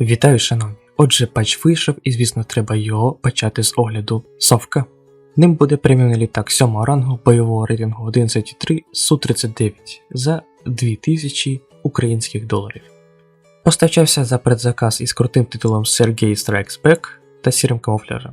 Вітаю, шановні! Отже, патч вийшов і, звісно, треба його почати з огляду Совка. Ним буде преміумний літак 7 рангу бойового рейтингу 11.3 Су-39 за 2000 українських доларів. Постачався за предзаказ із крутим титулом Сергій Strikes Back та сірим камуфляжем.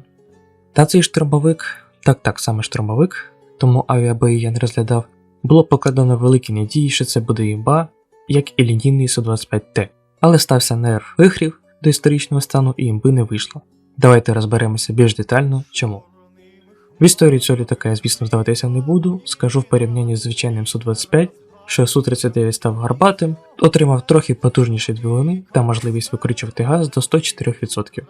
Та цей штурмовик, так так саме штурмовик, тому авіабої я не розглядав, було покладено великі надії, що це буде імба, як і лінійний Су-25Т, але стався нерв вихрів до історичного стану і імби не вийшло. Давайте розберемося більш детально чому. В історії цього літака я, звісно, здаватися не буду, скажу в порівнянні з звичайним Су-25, що Су-39 став гарбатим, отримав трохи потужніші двигуни та можливість викручувати газ до 104%.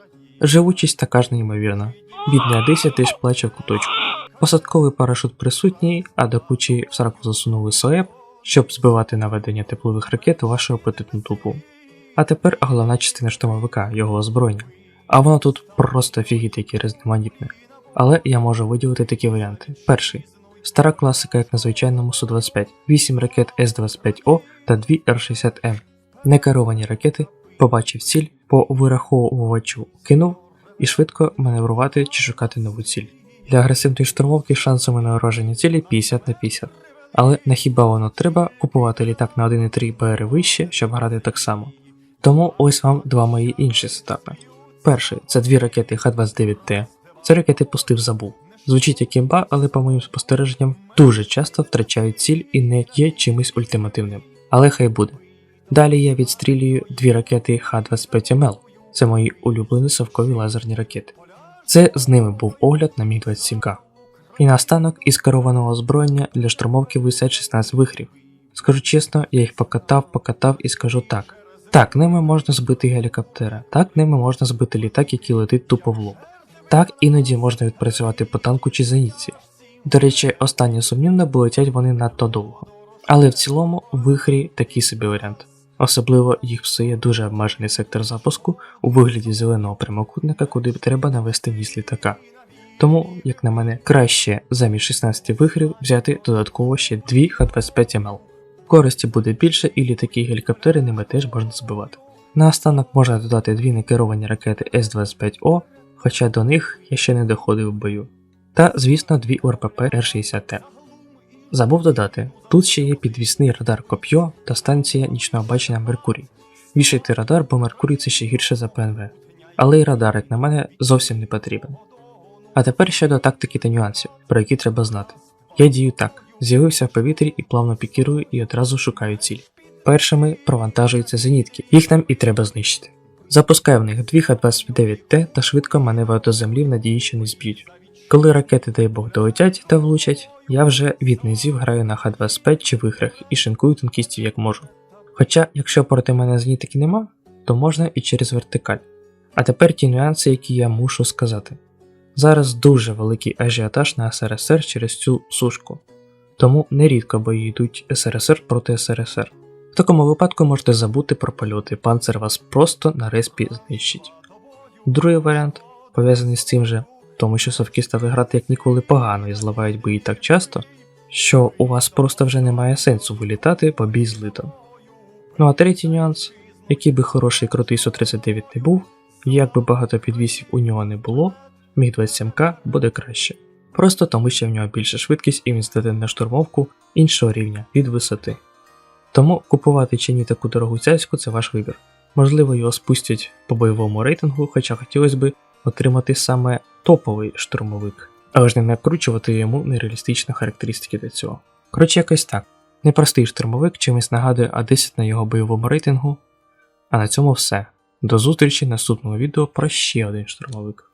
Живучість така ж неймовірна. Бідний Одесі теж плаче в куточку. Посадковий парашут присутній, а до кучі в сраку засунули СОЕП, щоб збивати наведення теплових ракет у вашу апетитну тупу. А тепер головна частина штурмовика, його озброєння. А воно тут просто фігіт яке різноманітне. Але я можу виділити такі варіанти. Перший. Стара класика, як на звичайному Су-25, 8 ракет С-25О та 2 Р-60М. Некеровані ракети, побачив ціль, по вираховувачу кинув і швидко маневрувати чи шукати нову ціль. Для агресивної штурмовки шансами на ураження цілі 50 на 50. Але на хіба воно треба купувати літак на 1,3 БР вище, щоб грати так само. Тому ось вам два мої інші сетапи. Перший це дві ракети Х-29Т. Це ракети пустив забув. Звучить як імба, але по моїм спостереженням дуже часто втрачають ціль і не є чимось ультимативним. Але хай буде. Далі я відстрілюю дві ракети Х-25МЛ. Це мої улюблені совкові лазерні ракети. Це з ними був огляд на міг 27К. І наостанок із керованого озброєння для штурмовки висять 16 вихрів. Скажу чесно, я їх покатав, покатав і скажу так. Так, ними можна збити гелікоптера, так ними можна збити літак, який летить тупо в лоб. Так іноді можна відпрацювати по танку чи зенітці. До речі, останнє сумнівно, бо летять вони надто довго. Але в цілому вихрі такий собі варіант. Особливо їх псує дуже обмежений сектор запуску у вигляді зеленого прямокутника, куди треба навести ніс літака. Тому, як на мене, краще замість 16 вихрів взяти додатково ще 2 Х-25МЛ. Користі буде більше і літаки і гелікоптери ними теж можна збивати. Наостанок можна додати дві некеровані ракети С-25О, хоча до них я ще не доходив в бою. Та, звісно, дві УРПП Р-60Т. Забув додати, тут ще є підвісний радар Коп'йо та станція нічного бачення Меркурій. Вішайте радар, бо Меркурій це ще гірше за ПНВ. Але й радар, як на мене, зовсім не потрібен. А тепер щодо тактики та нюансів, про які треба знати. Я дію так: з'явився в повітрі і плавно пікірую і одразу шукаю ціль. Першими провантажуються зенітки, їх нам і треба знищити. Запускаю в них 2 Х-29Т та швидко маневрую до землі в надії, що не зб'ють. Коли ракети, дай Бог, долетять та влучать, я вже від низів граю на Х-25 чи вихрах і шинкую тонкістю як можу. Хоча, якщо проти мене зенітки нема, то можна і через вертикаль. А тепер ті нюанси, які я мушу сказати. Зараз дуже великий ажіотаж на СРСР через цю сушку, тому нерідко бої йдуть СРСР проти СРСР. В такому випадку можете забути про польоти, панцир вас просто на респі знищить. Другий варіант, пов'язаний з цим же, тому що совки стали грати як ніколи погано і зливають бої так часто, що у вас просто вже немає сенсу вилітати по бій злито. Ну а третій нюанс, який би хороший крутий Су-39 не був, як би багато підвісів у нього не було, міг 27К буде краще. Просто тому що в нього більша швидкість і він здатен на штурмовку іншого рівня від висоти. Тому купувати чи ні таку дорогу цяцьку це ваш вибір. Можливо, його спустять по бойовому рейтингу, хоча хотілося б отримати саме топовий штурмовик, але ж не накручувати йому нереалістичні характеристики для цього. Коротше, якось так. Непростий штурмовик чимось нагадує А10 на його бойовому рейтингу. А на цьому все. До зустрічі в наступному відео про ще один штурмовик.